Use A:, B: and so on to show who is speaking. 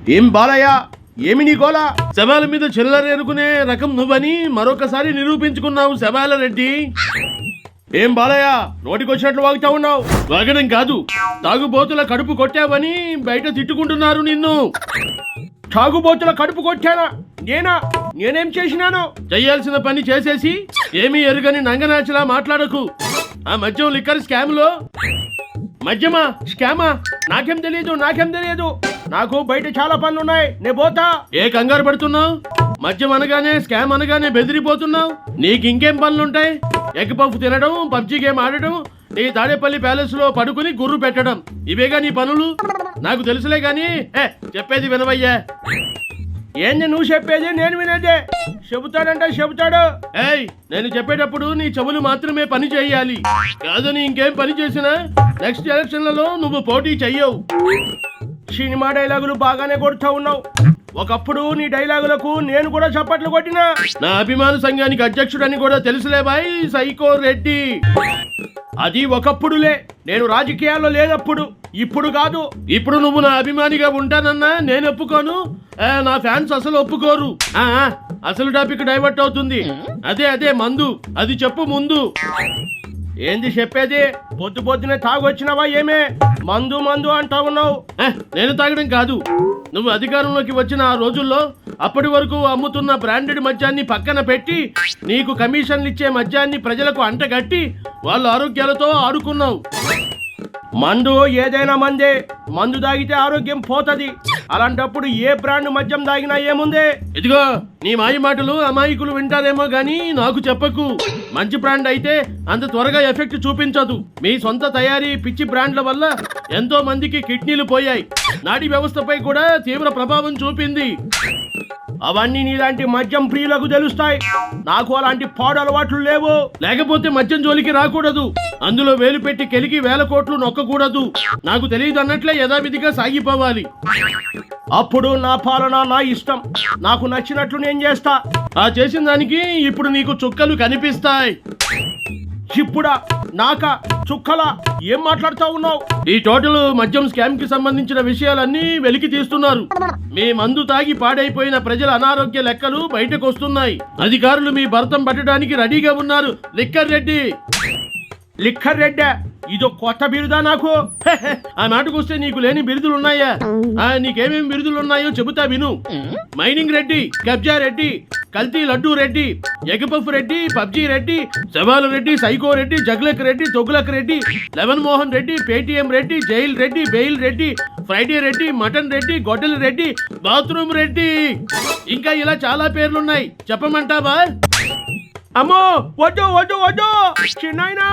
A: ఏం బాలయ్య? ఏమి నీ గోల? శవాల మీద చిల్లరేరుకునే రకం నువ్వని మరొకసారి నిరూపించుకున్నావు శవాల రెడ్డి ఏం బాలయ్య? నోటికొచ్చినట్లు వాగుతా ఉన్నావు? వాగడం కాదు. తాగుబోతుల కడుపు కొట్టావని బయట తిట్టుకుంటున్నారు నిన్ను. తాగుబోతుల కడుపు కొట్టానా? నేనా? నేనేం చేసినాను? చేయాల్సిన పని చేసేసి ఏమీ ఎరుగని నంగనాచిలా మాట్లాడకు. ఆ మద్యం లిక్కర్ స్కామ్లో మద్యమా? స్కామా? నాకేం తెలియదు నాకేం తెలియదు. నాకు బయట చాలా పనులు ఉన్నాయి నే పోతా. ఏ కంగారు పడుతున్నావు? మద్యం అనగానే స్కామ్ అనగానే బెదిరిపోతున్నావు. నీకు ఇంకేం పనులుంటాయి? ఎగ్ పఫ్ తినడం పబ్జి గేమ్ ఆడడం నీ తాడేపల్లి ప్యాలెస్లో పడుకుని గుర్రు పెట్టడం. ఇవేగా నీ పనులు? నాకు తెలుసులే గాని ఏ చెప్పేది వినవయ్యా. ఏంది నువ్వు చెప్పేది నేను వినేదే? చెబుతాడంటే చెబుతాడు. ఏయ్ నేను చెప్పేటప్పుడు నీ చెవులు మాత్రమే పని చేయాలి. కాదని ఇంకేం పని చేసినా నెక్స్ట్ ఎలక్షన్లలో నువ్వు పోటీ చెయ్యవు. సినిమా డైలాగులు బాగానే కొడుతూ ఉన్నావు. ఒకప్పుడు నీ డైలాగులకు నేను కూడా చప్పట్లు కొట్టినా. నా అభిమాన సంఘానికి అధ్యక్షుడని కూడా తెలుసులే బాయ్ సైకో రెడ్డి. అది ఒకప్పుడులే. నేను రాజకీయాల్లో లేనప్పుడు. ఇప్పుడు కాదు. ఇప్పుడు నువ్వు నా అభిమానిగా ఉంటానన్నా నేను ఒప్పుకోను. ఆ, నా ఫ్యాన్స్ అసలు ఒప్పుకోరు. ఆ, ఆ, అసలు టాపిక్ డైవర్ట్ అవుతుంది. అదే అదే మందు. అది చెప్పు ముందు. ఏంది చెప్పేది? పొద్దు పొద్దునే తాగొచ్చినావా ఏమే? మందు మందు అంటా ఉన్నావు. నేను తాగడం కాదు. నువ్వు అధికారంలోకి వచ్చిన ఆ రోజుల్లో అప్పటి వరకు అమ్ముతున్న బ్రాండెడ్ మద్యాన్ని పక్కన పెట్టి నీకు కమిషన్లు ఇచ్చే మద్యాన్ని ప్రజలకు అంటగట్టి వాళ్ళ ఆరోగ్యాలతో ఆడుకున్నావు. మందు ఏదైనా మందే. మందు తాగితే ఆరోగ్యం పోతుంది. అలాంటప్పుడు ఏ బ్రాండ్ మద్యం తాగినా ఏముందే? ఇదిగో నీ మాయ మాటలు అమాయకులు వింటారేమో గాని నాకు చెప్పకు. మంచి బ్రాండ్ అయితే అంత త్వరగా ఎఫెక్ట్ చూపించదు. మీ సొంత తయారీ పిచ్చి బ్రాండ్ల వల్ల ఎంతో మందికి కిడ్నీలు పోయాయి. నాడీ వ్యవస్థపై కూడా తీవ్ర ప్రభావం చూపింది. అవన్నీ నీలాంటి మద్యం ప్రియులకు తెలుస్తాయి. నాకు అలాంటి పాడు అలవాట్లు లేవు. లేకపోతే మద్యం జోలికి రాకూడదు. అందులో వేలు పెట్టి కెలికి వేల కోట్లు నొక్కకూడదు. నాకు తెలియదు అన్నట్లే యథావిధిగా సాగిపోవాలి. అప్పుడు నా పాలన నా ఇష్టం. నాకు నచ్చినట్లు నేను చేస్తా. ఆ చేసిన దానికి ఇప్పుడు నీకు చుక్కలు కనిపిస్తాయి. ఇప్పుడా నాక చుక్కల ఏం మాట్లాడుతా ఉన్నావు? ఈ టోటల్ మద్యం స్కామ్కి సంబంధించిన విషయాలన్నీ వెలికి తీస్తున్నారు. మీ మందు తాగి పాడైపోయిన ప్రజల అనారోగ్య లెక్కలు బయటకు వస్తున్నాయి అధికారులు మీ భర్తం పట్టడానికి రెడీగా ఉన్నారు. లిక్కర్ రెడ్డి. లిక్కర్ రెడ్డా? ఇదో కొత్త బిరుదా నాకు? ఆ మాటకు వస్తే నీకు లేని బిరుదులు ఉన్నాయా ఆ, బిరుదులు ఉన్నాయో చెబుతా విను. మైనింగ్ రెడ్డి కబ్జా రెడ్డి కల్తీ లడ్డూ రెడ్డి ఎగపఫ్ రెడ్డి పబ్జీ రెడ్డి సవాలు Reddy psycho Reddy జగ్లక్ Reddy Tughlaq Reddy eleven Mohan Reddy Paytm Reddy jail Reddy bail Reddy Friday Reddy mutton Reddy గొడ్డల Reddy bathroom Reddy. ఇంకా ఇలా చాలా పేర్లున్నాయి. చెప్పమంటావా? అమ్మో వడ్డు వడ్డు వడ్డు చిన్నాయనా!